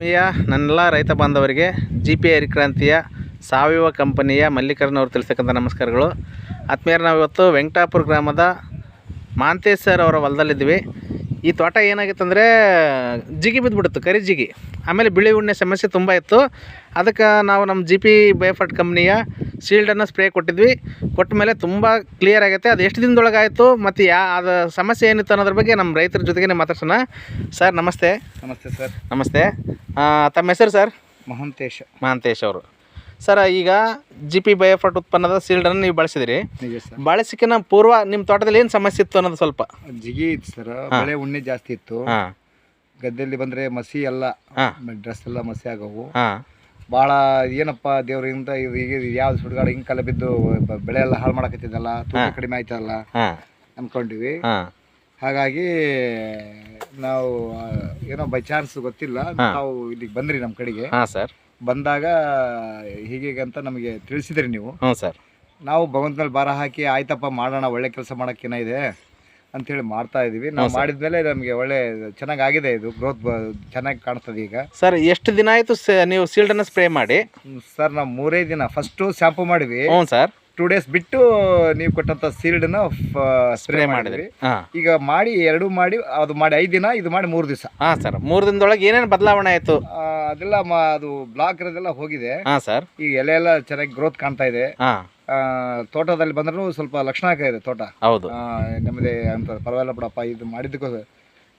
ನನ್ನೆಲ್ಲ ರೈತ ಬಾಂಧವರಿಗೆ ಜಿ ಪಿ ಹರಿಕ್ರಾಂತಿಯ ಸಾವಯವ ಕಂಪನಿಯ ಮಲ್ಲಿಕಾರ್ಜುನ ಅವರು ತಿಳಿಸ್ತಕ್ಕಂಥ ನಮಸ್ಕಾರಗಳು. ಆತ್ಮೀಯರು ನಾವು ಇವತ್ತು ವೆಂಕಟಾಪುರ ಗ್ರಾಮದ ಮಾಂತೇಶ್ ಸರ್ ಅವರ ಹೊಲದಲ್ಲಿದ್ವಿ ಈ ತೋಟ ಏನಾಗಿತ್ತು ಅಂದರೆ ಜಿಗಿ ಬಿದ್ದುಬಿಡ್ತು ಕರಿ ಜಿಗಿ. ಆಮೇಲೆ ಬಿಳಿ ಉಣ್ಣೆ ಸಮಸ್ಯೆ ತುಂಬ ಇತ್ತು. ಅದಕ್ಕೆ ನಾವು ನಮ್ಮ ಜಿ ಪಿ ಬಯೋಫರ್ಟ್ ಕಂಪ್ನಿಯ ಶೀಲ್ಡನ್ನು ಸ್ಪ್ರೇ ಕೊಟ್ಟಿದ್ವಿ. ಕೊಟ್ಟ ಮೇಲೆ ತುಂಬ ಕ್ಲಿಯರ್ ಆಗುತ್ತೆ ಅದು ಎಷ್ಟು ದಿನದೊಳಗಾಯಿತು ಮತ್ತು ಯಾ ಅದು ಸಮಸ್ಯೆ ಏನಿತ್ತು ಅನ್ನೋದ್ರ ಬಗ್ಗೆ ನಮ್ಮ ರೈತರ ಜೊತೆಗೇ ಮಾತಾಡ್ಸೋಣ. ಸರ್ ನಮಸ್ತೆ. ನಮಸ್ತೆ ಸರ್. ನಮಸ್ತೆ. ತಮ್ಮ ಹೆಸರು ಸರ್? ಮಹಂತೇಶ್. ಮಹಾಂತೇಶ್ ಅವರು. ಸರ್ ಈಗ ಜಿ ಪಿ ಬಯೋಫರ್ಟ್ ಉತ್ಪನ್ನದ ಸೀಲ್ಡನ್ನು ನೀವು ಬಳಸಿದಿರಿ. ಬಳಸಿಕಿನ ಪೂರ್ವ ನಿಮ್ಮ ತೋಟದಲ್ಲಿ ಏನು ಸಮಸ್ಯೆ ಇತ್ತು ಅನ್ನೋದು ಸ್ವಲ್ಪ. ಜಿಗಿ ಇತ್ತು ಸರ್. ಮಳೆ ಉಣ್ಣೆ ಜಾಸ್ತಿ ಇತ್ತು. ಹಾಂ. ಗದ್ದೆಯಲ್ಲಿ ಬಂದ್ರೆ ಮಸಿ ಎಲ್ಲ ಹಾಂ. ಡ್ರೆಸ್ ಎಲ್ಲ ಮಸಿ ಆಗವು. ಹಾಂ. ಭಾಳ ಏನಪ್ಪ ದೇವರಿಂದ ಇದು ಈಗ ಯಾವ್ದು ಸುಡುಗಾಡು ಹಿಂಗೆ ಕಲೆ ಬಿದ್ದು ಬ- ಬೆಳೆ ಎಲ್ಲ ಹಾಳು ಮಾಡಕತ್ತಿದ್ದಲ್ಲ ತೂಕ ಕಡಿಮೆ ಆಯ್ತಲ್ಲ ಹಾಂ. ಅನ್ಕೊಂಡಿವಿ. ಹಾಂ. ಹಾಗಾಗಿ ನಾವು ಆ, ಏನೋ ಬೈ ಚಾನ್ಸ್ ಗೊತ್ತಿಲ್ಲ. ನಾವು ಇಲ್ಲಿಗೆ ಬಂದ್ರಿ ನಮ್ಮ ಕಡೆಗೆ. ಹಾಂ ಸರ್. ಬಂದಾಗ ಹೀಗೆ ಅಂತ ನಮಗೆ ತಿಳಿಸಿದ್ರಿ ನೀವು. ಹ್ಞೂ ಸರ್. ನಾವು ಭಗವಂತನಲ್ಲಿ ಮೇಲೆ ಭಾರ ಹಾಕಿ ಆಯ್ತಪ್ಪ ಮಾಡೋಣ ಒಳ್ಳೆ ಕೆಲಸ ಮಾಡೋಕ್ಕೇನ ಇದೆ. ಅಂತೇಳಿ ಮಾಡ್ತಾ ಇದೀವಿ. ನಾವು ಮಾಡಿದ್ಮೇಲೆ ನಮಗೆ ಒಳ್ಳೆ ಚೆನ್ನಾಗಿ ಆಗಿದೆ ಇದು ಗ್ರೋತ್ ಚೆನ್ನಾಗಿ ಕಾಣ್ತದೆ ಈಗ. ಸರ್ ಎಷ್ಟು ದಿನ ಆಯಿತು ನೀವು ಸೀಲ್ಡನ್ನು ಸ್ಪ್ರೇ ಮಾಡಿ? ಸರ್ ನಾವು ಮೂರೇ ದಿನ. ಫಸ್ಟು ಶಾಂಪು ಮಾಡಿವಿ ಹ್ಞೂ ಸರ್. ಟೂ ಡೇಸ್ ಬಿಟ್ಟು ನೀವು ಕೊಟ್ಟಂತ ಸೀಲ್ಡ್ನ ಸ್ಪ್ರೇ ಸ್ಪ್ರೇ ಮಾಡಿದ್ವಿ. ಮಾಡಿದ್ರಿ ಈಗ ಮಾಡಿ ಎರಡು ಮಾಡಿ ಅದು ಮಾಡಿ ಐದು ದಿನ ಇದು ಮಾಡಿ ಮೂರು ದಿವಸ. ಹಾ ಸರ್ ಮೂರು ದಿನದೊಳಗೆ ಏನೇನು ಬದಲಾವಣೆ ಆಯ್ತು? ಅದೆಲ್ಲ ಅದು ಬ್ಲಾಕ್ ಇರೋದೆಲ್ಲ ಹೋಗಿದೆ. ಹಾ ಸರ್. ಈಗ ಎಲೆ ಎಲ್ಲ ಚೆನ್ನಾಗಿ ಗ್ರೋತ್ ಕಾಣ್ತಾ ಇದೆ. ತೋಟದಲ್ಲಿ ಬಂದ್ರೂ ಸ್ವಲ್ಪ ಲಕ್ಷಣ ಇದೆ ತೋಟ. ಹೌದು. ನೆಮ್ಮದಿ ಅಂತ ಪರವಾಗಿಲ್ಲ ಬಿಡಪ್ಪ ಇದು ಮಾಡಿದ್ದಕ್ಕೋಸ್ಕರ.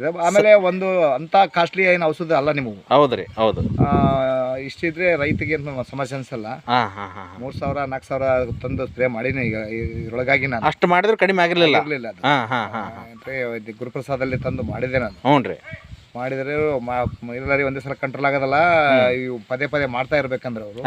ಇದೆ. ಆಮೇಲೆ ಒಂದು ಅಂತ ಕಾಸ್ಟ್ಲಿ ಏನು ಔಷಧ ಅಲ್ಲ ನಿಮಗೆ? ಹೌದ್ರಿ ಹೌದು. ಇಷ್ಟಿದ್ರೆ ರೈತಿಗೆ ಏನು ಸಮಸ್ಯೆ ಅನ್ಸಲ್ಲ. ಮೂರ್ ಸಾವಿರ ನಾಲ್ಕ್ ಸಾವಿರ ತಂದು ಸ್ಪ್ರೇ ಮಾಡಿನಿ ಈಗ ಇದ್ರೊಳಗಾಗಿ ನಾನು. ಅಷ್ಟು ಮಾಡಿದ್ರು ಕಡಿಮೆ ಆಗಿರ್ಲಿಲ್ಲ. ಇರಲಿಲ್ಲ ಅದು. ಗುರುಪ್ರಸಾದಲ್ಲಿ ತಂದು ಮಾಡಿದೆ ನಾನು. ಹ್ಞೂನ್ರಿ ಮಾಡಿದ್ರೆ ಇಲ್ಲರಿ ಒಂದೇ ಸಲ ಕಂಟ್ರೋಲ್ ಆಗೋದಲ್ಲ ಇವು ಪದೇ ಪದೇ ಮಾಡ್ತಾ ಇರ್ಬೇಕಂದ್ರೆ ಅವರು.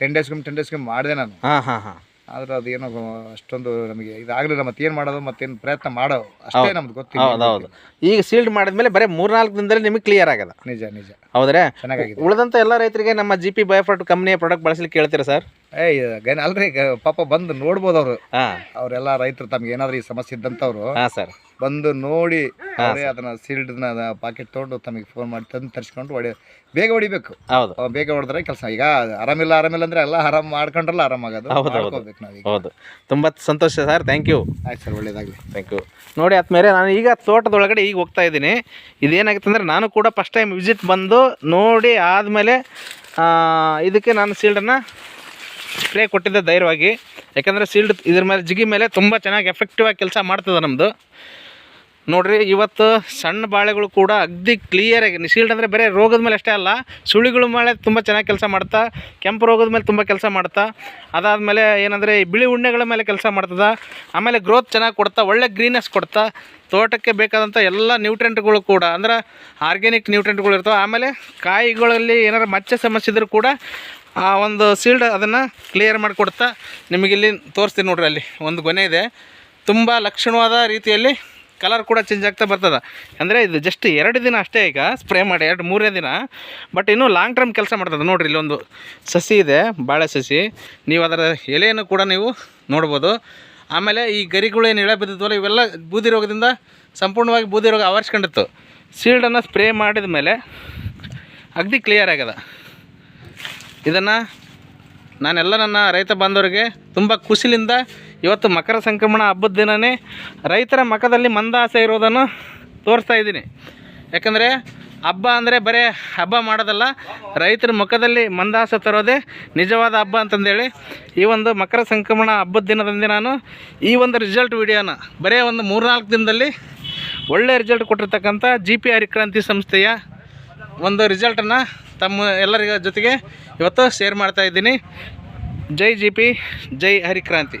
ಟೆನ್ ಡೇಸ್ಗೆ ಟೆನ್ ಡೇಸ್ಗೆ ಮಾಡಿದೆ ನಾನು. ಹಾಂ ಹಾಂ ಹಾಂ. ಆದ್ರೆ ಅದೇನೋ ಅಷ್ಟೊಂದು ನಮಗೆ ಇದಾಗಲಿಲ್ಲ ಮತ್ತೇನು ಮಾಡೋದು ಮತ್ತೇನು ಪ್ರಯತ್ನ ಮಾಡೋ ಅಷ್ಟೇ ನಮ್ದು ಗೊತ್ತಿಲ್ಲ ಈಗ ಸೀಲ್ಡ್ ಮಾಡಿದ್ಮೇಲೆ ಬರೀ ಮೂರ್ನಾಲ್ಕು ದಿನದಲ್ಲಿ ನಿಮಗೆ ಕ್ಲಿಯರ್ ಆಗದ? ನಿಜ ನಿಜ. ಹೌದ್ರೆ? ಚೆನ್ನಾಗಿದೆ ಉಳಿದಂತ ಎಲ್ಲ ರೈತರಿಗೆ ನಮ್ಮ ಜಿ ಪಿ ಬಯೋಫರ್ಟ್ ಕಂಪ್ನಿಯ ಪ್ರಾಡಕ್ಟ್ ಬಳಸಲಿಕ್ಕೆ ಕೇಳ್ತೀರಾ ಸರ್ ಏಯ್ ಗನ್ ಅಲ್ರಿ ಗ- ಪಾಪ ಬಂದು ನೋಡ್ಬೋದು ಅವರು. ಅವ್ರೆಲ್ಲ ಅವರೆಲ್ಲ ರೈತರು ತಮ್ಗೆ ಏನಾದ್ರು ಈ ಸಮಸ್ಯೆ ಇದ್ದಂಥವ್ರು. ಹಾಂ ಸರ್ ಬಂದು ನೋಡಿ ಅವರೇ ಅದನ್ನ ಸೀಲ್ಡ್ನ ಪಾಕೆಟ್ ತೊಗೊಂಡು ತಮಗೆ ಫೋನ್ ಮಾಡಿ ತಂದು ತರಿಸ್ಕೊಂಡು ಹೊಡಿ ಬೇಗ ಹೊಡಿಬೇಕು. ಹೌದು. ಬೇಗ ಹೊಡೆದ್ರೆ ಕೆಲಸ. ಈಗ ಆರಾಮಿಲ್ಲ ಆರಾಮಿಲ್ಲ ಅಂದ್ರೆ ಎಲ್ಲ ಆರಾಮ್ ಮಾಡ್ಕೊಂಡ್ರಲ್ಲ ಆರಾಮಾಗೋದು. ಮಾಡ್ಕೋಬೇಕು ನಾವೀಗ. ಹೌದು. ತುಂಬ ಸಂತೋಷ ಸರ್. ಥ್ಯಾಂಕ್ ಯು ಆಯ್ತು ಸರ್ ಒಳ್ಳೇದಾಗಲಿ. ಥ್ಯಾಂಕ್ ಯು ನೋಡಿ ಆದ್ಮೇಲೆ ನಾನು ಈಗ ತೋಟದೊಳಗಡೆ ಈಗ ಹೋಗ್ತಾ ಇದ್ದೀನಿ. ಇದೇನಾಗುತ್ತೆ ಅಂದರೆ ನಾನು ಕೂಡ ಫಸ್ಟ್ ಟೈಮ್ ವಿಸಿಟ್ ಬಂದು ನೋಡಿ ಆದಮೇಲೆ ಇದಕ್ಕೆ ನಾನು ಸೀಲ್ಡನ್ನು ಸ್ಪ್ರೇ ಕೊಟ್ಟಿದ್ದೆ ಧೈರ್ಯವಾಗಿ. ಯಾಕಂದರೆ ಸೀಲ್ಡ್ ಇದ್ರ ಮೇಲೆ ಜಿಗಿ ಮೇಲೆ ತುಂಬ ಚೆನ್ನಾಗಿ ಎಫೆಕ್ಟಿವ್ ಆಗಿ ಕೆಲಸ ಮಾಡ್ತದೆ ನಮ್ಮದು ನೋಡ್ರಿ, ಇವತ್ತು ಸಣ್ಣ ಬಾಳೆಗಳು ಕೂಡ ಅಗ್ದಿ ಕ್ಲಿಯರಾಗಿ ಶೀಲ್ಡ್ ಅಂದರೆ ಬರೀ ರೋಗದ ಮೇಲೆ ಅಷ್ಟೇ ಅಲ್ಲ, ಸುಳಿಗಳ ಮೇಲೆ ತುಂಬ ಚೆನ್ನಾಗಿ ಕೆಲಸ ಮಾಡ್ತಾ, ಕೆಂಪು ರೋಗದ ಮೇಲೆ ತುಂಬ ಕೆಲಸ ಮಾಡ್ತಾ, ಅದಾದಮೇಲೆ ಏನಂದರೆ ಬಿಳಿ ಉಣ್ಣೆಗಳ ಮೇಲೆ ಕೆಲಸ ಮಾಡ್ತದೆ, ಆಮೇಲೆ ಗ್ರೋತ್ ಚೆನ್ನಾಗಿ ಕೊಡ್ತಾ, ಒಳ್ಳೆ ಗ್ರೀನೆಸ್ ಕೊಡ್ತಾ, ತೋಟಕ್ಕೆ ಬೇಕಾದಂಥ ಎಲ್ಲ ನ್ಯೂಟ್ರೆಂಟ್ಗಳು ಕೂಡ, ಅಂದ್ರೆ ಆರ್ಗ್ಯಾನಿಕ್ ನ್ಯೂಟ್ರೆಂಟ್ಗಳು ಇರ್ತವೆ, ಆಮೇಲೆ ಕಾಯಿಗಳಲ್ಲಿ ಏನಾರು ಮಚ್ಚೆ ಸಮಸ್ಯೆ ಇದ್ರೂ ಕೂಡ ಆ ಒಂದು ಸೀಲ್ಡ್ ಅದನ್ನು ಕ್ಲಿಯರ್ ಮಾಡಿಕೊಡ್ತಾ ನಿಮಗೆ ಇಲ್ಲಿ ತೋರಿಸ್ತೀನಿ ನೋಡ್ರಿ ಅಲ್ಲಿ, ಒಂದು ಗೊನೆ ಇದೆ, ತುಂಬ ಲಕ್ಷಣವಾದ ರೀತಿಯಲ್ಲಿ ಕಲರ್ ಕೂಡ ಚೇಂಜ್ ಆಗ್ತಾ ಬರ್ತದೆ. ಅಂದರೆ ಇದು ಜಸ್ಟ್ ಎರಡು ದಿನ ಅಷ್ಟೇ ಈಗ ಸ್ಪ್ರೇ ಮಾಡಿ, ಎರಡು ಮೂರನೇ ದಿನ. ಬಟ್ ಇನ್ನೂ ಲಾಂಗ್ ಟರ್ಮ್ ಕೆಲಸ ಮಾಡ್ತದೆ. ನೋಡಿರಿ ಇಲ್ಲೊಂದು ಸಸಿ ಇದೆ, ಬಾಳೆ ಸಸಿ. ನೀವು ಅದರ ಎಲೆಯನ್ನು ಕೂಡ ನೀವು ನೋಡ್ಬೋದು. ಆಮೇಲೆ ಈ ಗರಿಗಳು ಏನು ಇಳೆ ಬಿದ್ದಿದ್ವಲ್ಲ, ಇವೆಲ್ಲ ಬೂದಿ ರೋಗದಿಂದ ಸಂಪೂರ್ಣವಾಗಿ ಬೂದಿ ರೋಗ ಆವರಿಸ್ಕೊಂಡಿತ್ತು. ಸೀಲ್ಡನ್ನು ಸ್ಪ್ರೇ ಮಾಡಿದ ಮೇಲೆ ಅಗದಿ ಕ್ಲಿಯರ್ ಆಗ್ಯದ. ಇದನ್ನು ನಾನೆಲ್ಲ ನನ್ನ ರೈತ ಬಾಂಧವರಿಗೆ ತುಂಬ ಖುಷಿಲಿಂದ ಇವತ್ತು ಮಕರ ಸಂಕ್ರಮಣ ಹಬ್ಬದ ದಿನವೇ ರೈತರ ಮಖದಲ್ಲಿ ಮಂದಾಸೆ ಇರೋದನ್ನು ತೋರಿಸ್ತಾ ಇದ್ದೀನಿ. ಯಾಕಂದರೆ ಹಬ್ಬ ಅಂದರೆ ಬರೀ ಹಬ್ಬ ಮಾಡೋದಲ್ಲ, ರೈತರ ಮುಖದಲ್ಲಿ ಮಂದಾಸ ತರೋದೇ ನಿಜವಾದ ಹಬ್ಬ ಅಂತಂದೇಳಿ ಈ ಒಂದು ಮಕರ ಸಂಕ್ರಮಣ ಹಬ್ಬದ ದಿನದಂದೇ ನಾನು ಈ ಒಂದು ರಿಸಲ್ಟ್ ವಿಡಿಯೋನ ಬರೀ ಒಂದು ಮೂರ್ನಾಲ್ಕು ದಿನದಲ್ಲಿ ಒಳ್ಳೆಯ ರಿಸಲ್ಟ್ ಕೊಟ್ಟಿರ್ತಕ್ಕಂಥ ಜಿ ಪಿ ಹರಿಕ್ರಾಂತಿ ಸಂಸ್ಥೆಯ ಒಂದು ರಿಸಲ್ಟನ್ನು ತಮ್ಮ ಎಲ್ಲರಿಗ ಜೊತೆಗೆ ಇವತ್ತು ಶೇರ್ ಮಾಡ್ತಾ ಇದ್ದೀನಿ. ಜೈ ಜಿ ಪಿ ಜೈ ಹರಿಕ್ರಾಂತಿ.